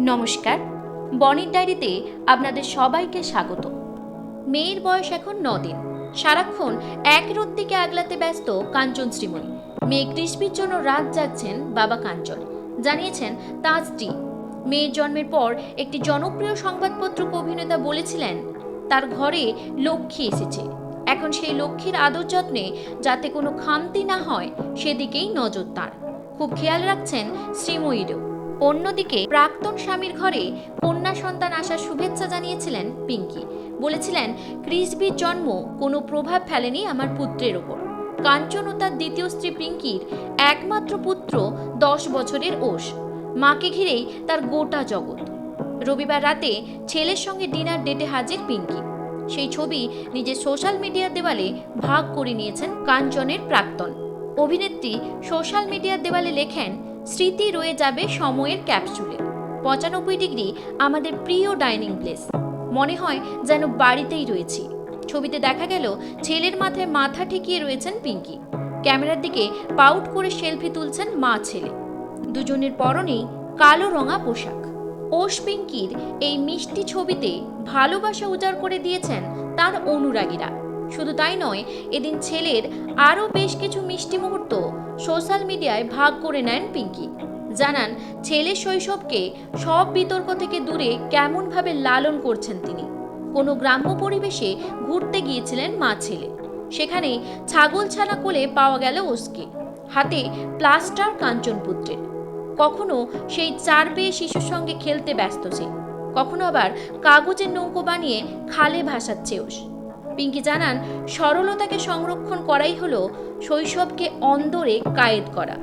নমস্কার। বনির ডায়েরিতে আপনাদের সবাইকে স্বাগত। মেয়ের বয়স এখন দিন। সারাক্ষণ এক রোদ দিকে আগলাতে ব্যস্ত কাঞ্চন শ্রীময়ী মেয়ে কৃষ্ণির জন্য রাত যাচ্ছেন বাবা কাঞ্চন। জানিয়েছেন তাজ মেয়ের জন্মের পর একটি জনপ্রিয় সংবাদপত্র অভিনেতা বলেছিলেন, তার ঘরে লক্ষ্মী এসেছে। এখন সেই লক্ষ্মীর আদর যত্নে যাতে কোনো খামতি না হয়, সেদিকেই নজর তার। খুব খেয়াল রাখছেন শ্রীময়ীরও অন্যদিকে, প্রাক্তন স্বামীর ঘরে কন্যা সন্তান আসার শুভেচ্ছা জানিয়েছিলেন পিঙ্কি। বলেছিলেন ক্রিসবির জন্ম, কোনো প্রভাব ফেলেনি আমার পুত্রের ওপর কাঞ্চন ও তার দ্বিতীয় স্ত্রী পিঙ্কির একমাত্র পুত্র দশ বছরের ওষ। মাকে ঘিরেই তার গোটা জগৎ। রবিবার রাতে ছেলের সঙ্গে ডিনার ডেটে হাজির পিঙ্কি। সেই ছবি নিজের সোশ্যাল মিডিয়ার দেওয়ালে ভাগ করে নিয়েছেন কাঞ্চনের প্রাক্তন। অভিনেত্রী সোশ্যাল মিডিয়ার দেওয়ালে লেখেন স্মৃতি রয়ে যাবে সময়ের ক্যাপসুলে। পঁচানব্বই ডিগ্রি আমাদের প্রিয় ডাইনিং প্লেস। মনে হয় যেন বাড়িতেই রয়েছি। ছবিতে দেখা গেল ছেলের মাথায় মাথা ঠেকিয়ে রয়েছেন পিঙ্কি। ক্যামেরার দিকে পাউট করে সেলফি তুলছেন মা ছেলে। দুজনের পরনেই কালো রঙা পোশাক। ওশ পিঙ্কির এই মিষ্টি ছবিতে ভালোবাসা উজাড় করে দিয়েছেন তার অনুরাগীরা। শুধু তাই নয়, এদিন ছেলের আরও বেশ কিছু মিষ্টি মুহূর্ত সোশ্যাল মিডিয়ায় ভাগ করে নেন পিঙ্কি। জানান ছেলের শৈশবকে সব বিতর্ক থেকে দূরে কেমনভাবে লালন করছেন তিনি। কোনো গ্রাম্য পরিবেশে ঘুরতে গিয়েছিলেন মা ছেলে। সেখানে ছাগল ছানা কোলে পাওয়া গেল ওসকে। হাতে প্লাস্টার কাঞ্চনপুত্রের কখনো সেই চার পেয়ে শিশুর সঙ্গে খেলতে ব্যস্ত সে। কখনো আবার কাগজের নৌকো বানিয়ে খালে ভাসাচ্ছে ওস। পিঙ্কি জানান, সরলতাকে সংরক্ষণ করাই হলো শৈশবকে অন্দরে কায়েদ করা।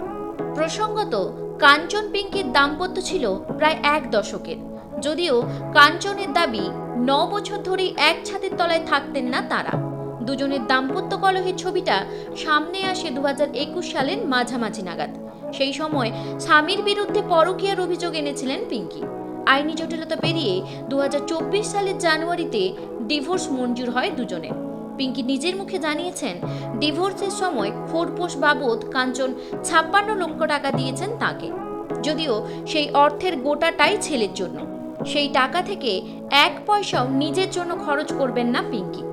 প্রসঙ্গত, কাঞ্চন পিঙ্কির দাম্পত্য ছিল প্রায় এক দশকের। যদিও কাঞ্চনের দাবি ন বছর ধরেই এক ছাদের তলায় থাকতেন না তারা। দুজনের দাম্পত্য কলহের ছবিটা সামনে আসে দু একুশ সালের মাঝামাঝি নাগাদ। সেই সময় স্বামীর বিরুদ্ধে পরকীয়ার অভিযোগ এনেছিলেন পিঙ্কি। আইনি জটিলতা পেরিয়ে দু হাজার চব্বিশ সালের জানুয়ারিতে ডিভোর্স মঞ্জুর হয় দুজনে পিঙ্কি নিজের মুখে জানিয়েছেন, ডিভোর্সের সময় খোরপোশ বাবদ কাঞ্চন ছাপ্পান্ন লক্ষ টাকা দিয়েছেন তাকে। যদিও সেই অর্থের গোটাটাই ছেলের জন্য। সেই টাকা থেকে এক পয়সাও নিজের জন্য খরচ করবেন না পিঙ্কি।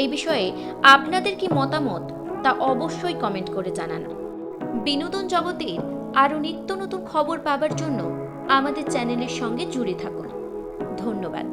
এই বিষয়ে আপনাদের কি মতামত, তা অবশ্যই কমেন্ট করে জানান। বিনোদন জগতের আরও নিত্য নতুন খবর পাবার জন্য আমাদের চ্যানেলের সঙ্গে জুড়ে থাকুন। ধন্যবাদ।